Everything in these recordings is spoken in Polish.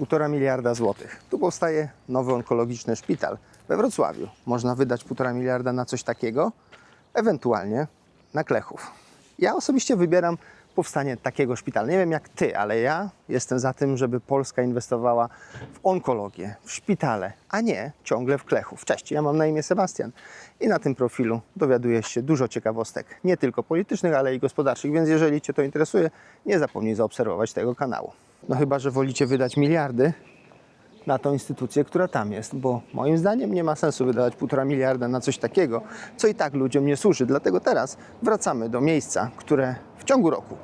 1,5 miliarda złotych. Tu powstaje nowy onkologiczny szpital we Wrocławiu. Można wydać 1,5 miliarda na coś takiego, ewentualnie na Klechów. Ja osobiście wybieram powstanie takiego szpitala. Nie wiem jak ty, ale ja jestem za tym, żeby Polska inwestowała w onkologię, w szpitale, a nie ciągle w Klechów. Cześć, ja mam na imię Sebastian i na tym profilu dowiadujesz się dużo ciekawostek, nie tylko politycznych, ale i gospodarczych, więc jeżeli cię to interesuje, nie zapomnij zaobserwować tego kanału. No chyba, że wolicie wydać miliardy, na tą instytucję, która tam jest, bo moim zdaniem nie ma sensu wydawać półtora miliarda na coś takiego, co i tak ludziom nie służy. Dlatego teraz wracamy do miejsca, które w ciągu roku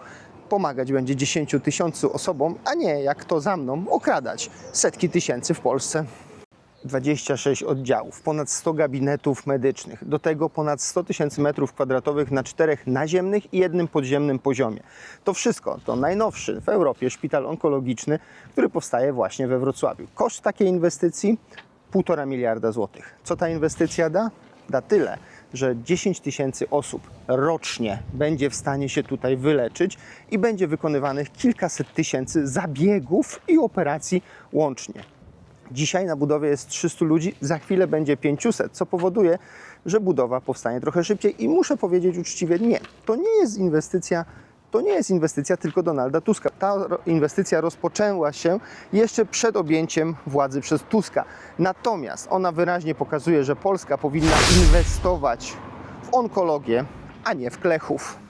pomagać będzie 10 tysięcy osobom, a nie jak to za mną okradać setki tysięcy w Polsce. 26 oddziałów, ponad 100 gabinetów medycznych, do tego ponad 100 tysięcy metrów kwadratowych na czterech naziemnych i jednym podziemnym poziomie. To wszystko to najnowszy w Europie szpital onkologiczny, który powstaje właśnie we Wrocławiu. Koszt takiej inwestycji 1,5 miliarda złotych. Co ta inwestycja da? Da tyle, że 10 tysięcy osób rocznie będzie w stanie się tutaj wyleczyć i będzie wykonywanych kilkaset tysięcy zabiegów i operacji łącznie. Dzisiaj na budowie jest 300 ludzi, za chwilę będzie 500, co powoduje, że budowa powstanie trochę szybciej i muszę powiedzieć uczciwie nie. To nie jest inwestycja to nie jest inwestycja tylko Donalda Tuska. Ta inwestycja rozpoczęła się jeszcze przed objęciem władzy przez Tuska. Natomiast ona wyraźnie pokazuje, że Polska powinna inwestować w onkologię, a nie w klechów.